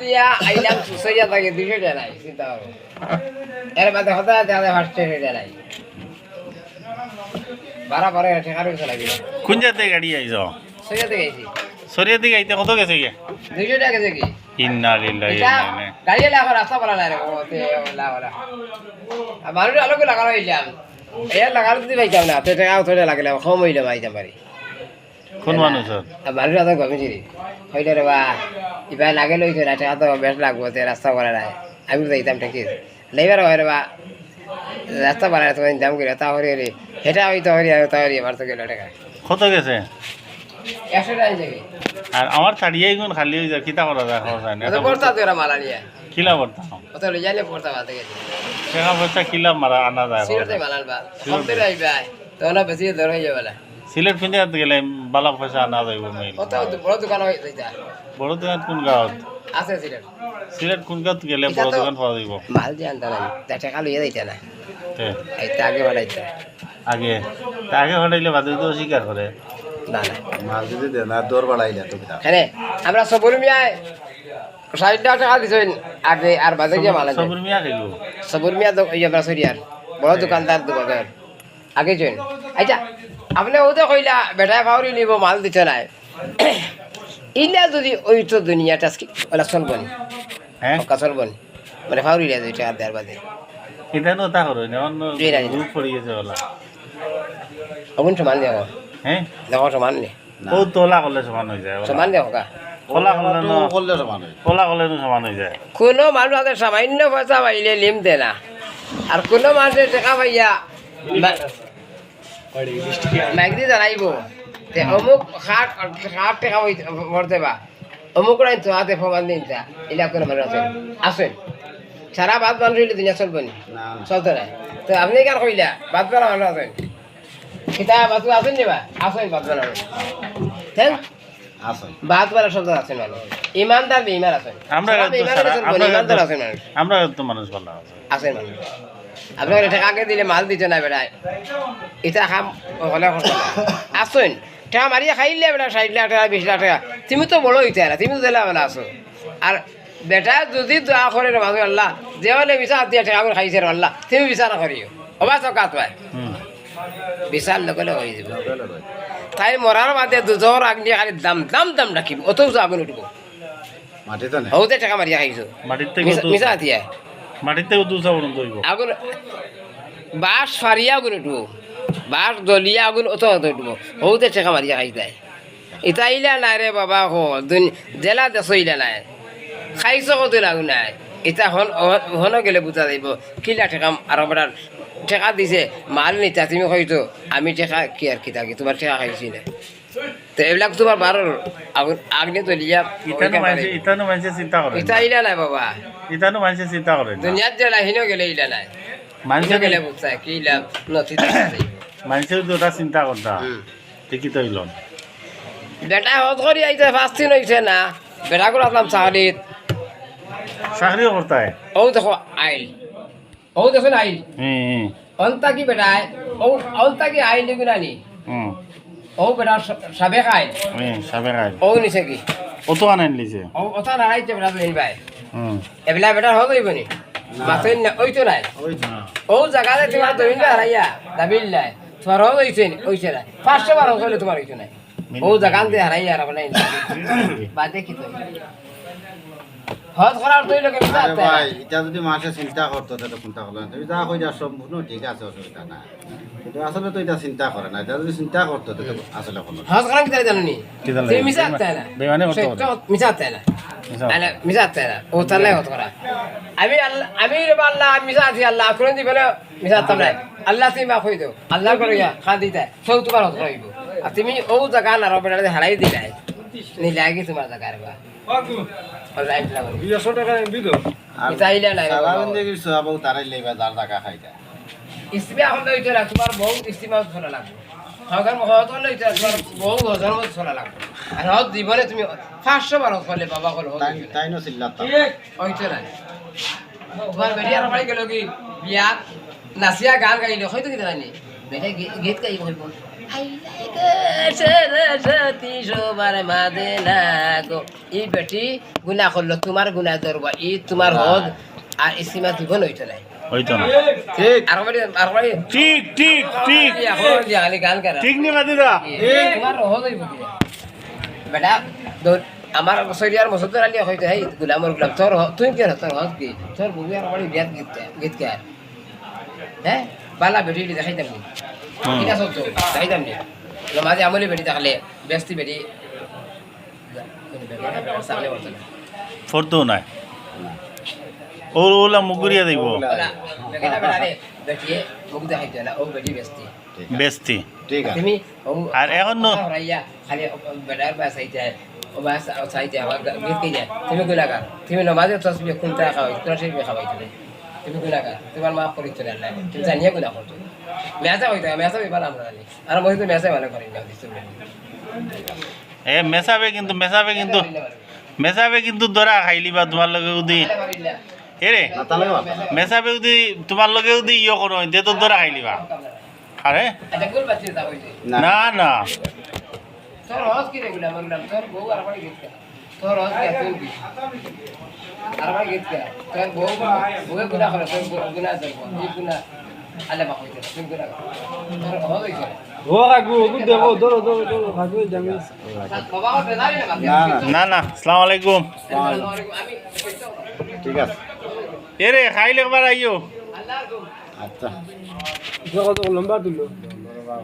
দিয়া আইলাম সইয়া থাকে দুশো টাকা নাই চিন্তা করো। এর বাদে হতে হতে ফার্স্ট টাকা নাই বারা বারে টাকা রয়েছে লাগবে কোন জাতে গাড়ি আইছ? সইয়া থেকে আইছি সরিয়া আইতে কত গেছে গে? দুশো টাকা গেছে কি? ইন্না লিল্লাহি গাড়ি এলে রাস্তা বলা নাই রে ও তে ওলা ওলা। আর মানুষ আলোকে লাগানো হইলাম এর লাগানো যদি পাইতাম না তো টাকা লাগলে কম হইলে পাইতাম পারি কোন মানুষ মানুষ আদা গমেছি হইলে রে বা ইবার লাগে লইছে না টাকা তো বেশ লাগবো তে রাস্তা বলা নাই। আমি তো যাইতাম ঠিকই লেবার হয় রে বা রাস্তা বলা তোমার দাম করে তা হরি হরি আর তা হরি আমার তো গেল টাকা কত গেছে? একশো টাকা আর আমার গুণ খালি হয়ে যায় কিতা করা যায় খরচ হয় না পড়তা তো মালা নিয়ে কিলা করতাম অত লই যাইলে পড়তা বাতে গেছে। টাকা পয়সা কিলা মারা আনা যায় সিরতে মালাল বা তো না বেশি হয়ে যাবে সিলেট পিন্ধে গেলে বালা পয়সা আনা যাইব মেইল। বড় দোকান হয়ে বড় দোকান কোন গাঁৱত? আছে সিলেট। সিলেট কোন গাঁৱত গেলে বড় দোকান পাওয়া যাইব? মাল যে আনতা না তা টাকা লইয়া যাইতা না এইটা আগে বাড়াইতা আগে। আগে হটাইলে বাদে তো স্বীকার করে। না না। মাল যদি দেন আর দৌড় বাড়াইলে তো কিতা আমরা সবুর মিয়ায় ষাট টাকা দিছেন। আগে আর বাজে গিয়ে মাল সবর মিয়া খাইলো সবুর মিয়া তো ইয়ে আমরা সরিয়ার। বড় দোকানদার দোকান আগে জয়েন আচ্ছা আপনি ওতে কইলা বেটায় ফাউরি নিব মাল দিতে নাই। ইলা যদি ওই তো দুনিয়াটা ওলা চলবনি হ্যাঁ? পক্কা চলবনি মানে ফাউরি লিয়া দুই টাকা দেওয়ার বাদে। এটা নো তা করো না অন্য না, না। গ্রুপ পড়ে গেছে ওলা। অগুন সমান দেখো হ্যাঁ? দেখো সমান নে। ও তোলা করলে সমান হয়ে যায় সমান দেখো কা? তো ন নো কোনো মানুষ হাতে সামান্য পয়সা পাইলে লিম দে না আর কোনো মানুষের টাকা পাইয়া মাইগ্রি জানাইব তে অমুক হাট হাট টাকা ভরতে বা অমুক রাইন তো হাতে ফমান দিন তা এলা মানুষ আছেন আছেন সারা বাদ মানুষ হইলে দুনিয়া চলবো নি? না চলতে নাই তো আপনি কেন কইলা বাদ মানুষ আছেন কিতা বাদ আছেন নি বা? আছেন বাদ বেলা আছেন মানুষ ইমানদার আছেন আমরা তো আমরা মানুষ ভালো আছে আছেন মানুষ আপনার টাকা আগে দিলে মাল দিতে না বেড়ায় এটা খাম হলে আসুন টাকা মারিয়া খাইলে বেটা ষাট লাখ টাকা বিশ লাখ টাকা। তুমি তো বড় হইতে তুমি তো দিলে বেলা আছো। আর বেটা যদি দোয়া করে রে মানুষ আল্লাহ যে হলে বিচার দিয়ে টাকা করে খাইছে রে আল্লাহ তুমি বিচার করিও অবা চকাত পায় বিচার নকলে হয়ে যাব। তাই মরার বাদে দুজোর আগনি খালি দাম দাম দাম ডাকিব অত আগুন উঠব মাটিতে টাকা মারিয়া খাইছো। উঁচু- মিছা হাতিয়া। মাটির থেকে দুসা বরণ দইব আগুন, বাঁশ ফারিয়া আগুন উঠবো। বাঁশ দলিয়া আগুন অত অত উঠবো। হৌতে টেকা মারিয়া খাই যায়। ইতা ইলা নাই রে বাবা, হো জেলা দেশ ইলা নাই। খাইছ কত লাগু নাই। ইতা হন হন গেলে বুঝা যাইব কিলা টেকা আর বেটার টেকা দিছে, মাল নিতা, তুমি কইতো আমি ঠেকা কি আর কিতা কি তোমার ঠেকা খাইছি না। তো এইবিলাক তোমার বারোর আগুন দলিয়া ইতানো মানুষে ইতানো মানুষে চিন্তা করে ইতা ইলা নাই বাবা। ইতানো মানুষে চিন্তা করে না। দুনিয়াত জেলা হিনো গেলে ইলা নাই। মানুষে হিনো গেলে বুঝছা কি ইলা নথি দুটা চিন্তা করতা হুম। ঠিকই তো ইলন বেটা হত করি আইতে পাঁচ দিন হইছে না। বেটা করে আসলাম চাকরিত চাকরিও করতায় ও দেখো আইল। ও দেখো আইল। অন্তা কি বেটা ও অন্তা কি আইল দেখি হুম ও বেটা আইল হুম সাবে খাই ও নিছে কি অত আনাইন লিছে ও ওটা নাড়াইতে বেটা তো নিবাই হুম এবেলা বেটা হত হইব নি মাথৈ না ওই তো নাই ও জায়গাতে তোমার দমিন হারাইয়া দাবিল নাই তোমার হত হইছে নি হইছে না পাঁচশো বার হলে তোমার হইছে নাই ও হারাইয়া আর বাদে কি তো করার আরে ভাই এটা যদি মাসে চিন্তা করতো তাহলে কোনটা হলো তুমি যা কই যা সম্পূর্ণ ঠিক আছে অসুবিধা নাই। কিন্তু আসলে তো এটা চিন্তা করে না। এটা যদি চিন্তা করতো তাহলে আসলে হলো হজ করার কি জানো? নি তুমি মিছা আত্তা না। বেমানে করতে মিছা আত্তা না। মিছা। মিছা আত্তা না। ও তাহলে হত করা। আমি আল্লাহ আমি রে আল্লাহ মিছা আছি আল্লাহ কোন দি বলে মিছা আত্তা নাই আল্লাহ তুমি মাফ হই দাও। আল্লাহ করে গিয়া খান দিতে। সব তোমার হত করাইব। আর তুমি ও জায়গা না রবে হারাই দিলাই নি লাগি তোমার জায়গা রে বা। লাগো আর এটা আইলে নাই বাবা। সারা জিন্দগি সব তারাই লেবা যার টাকা খাই যায় ইস্তিমা এখন লইতে না তোমার ইস্তিমা চলা লাগবে। সরকার হত লইতে তোমার মধ্যে চলা লাগবে। আর হত জীবনে তুমি পাঁচশো বার করলে বাবা করলে হত তাই না। চিল্লাতা হইতো না তোমার বেরিয়ার বাড়ি গেল কি? বিয়া নাচিয়া গান গাইলে হয়তো কি জানি। বেটা গীত গাইব হইব। সরস্বতী সবার মাঝে না গো ই বেটি গুনা করল তোমার গুনা ধরবা ই তোমার হদ আর ইসিমা দিব নইতো নাই। হইতো না। ঠিক। আর বাড়ি আর বাড়ি ঠিক ঠিক ঠিক। এখন খালি গান করা ঠিক নি বাদিদা তোমার হদ হইব কি? বেটা দৌড় আমার শরীর মসুদর আলী হয়তো হেই গুলামর গুলাম। তোর তুই কেন তোর হদ কি? তোর বউ আর বাড়ি বিয়াত গীত গীত কে আর হ্যাঁ বালা বেটি দেখাই দাম। নি হুম। কিনা সত্য দেখাই মাঝে আমলি বেটি দেখালে ব্যস্তি বেটি। না ফোরতো নাই। ও ওলা মুগুরিয়া দিব। না ঠিক বেস্তি। তুমি আর এখন ন- তুমি নমাজে তসবি কোনটা খাওয়াই? কোনটা সেই খাওয়াই তুমি তোমার করি না তুমি জানিয়ে গুলা করতো মেসা হইতো মেসা হইবার আমরা জানি। আর মই তো মেসা করি না এ মেসাবে কিন্তু মেসাবে কিন্তু মেসাবে কিন্তু দরা খাইলিবা তোমার লগে উদি এরে মেসাবে উদি তোমার লগে উদি ইয়ে করো তে তো দরা খাইলিবা আরে আচ্ছা না না। তোর হজ কি রে গুলা মরলাম তোর বউ আর বাড়ি গীত কা তোর হজ কি তুই আর বাড়ি গীত কা তোর বউ বউ গুলা করে। তোর এই গুলা আলে মা তুই তোর ও দেবো জামি জানি না না না না না আসসালামু আলাইকুম। ঠিক আছে। এরে খাইলে একবার আইও আচ্ছা। লম্বা তুলো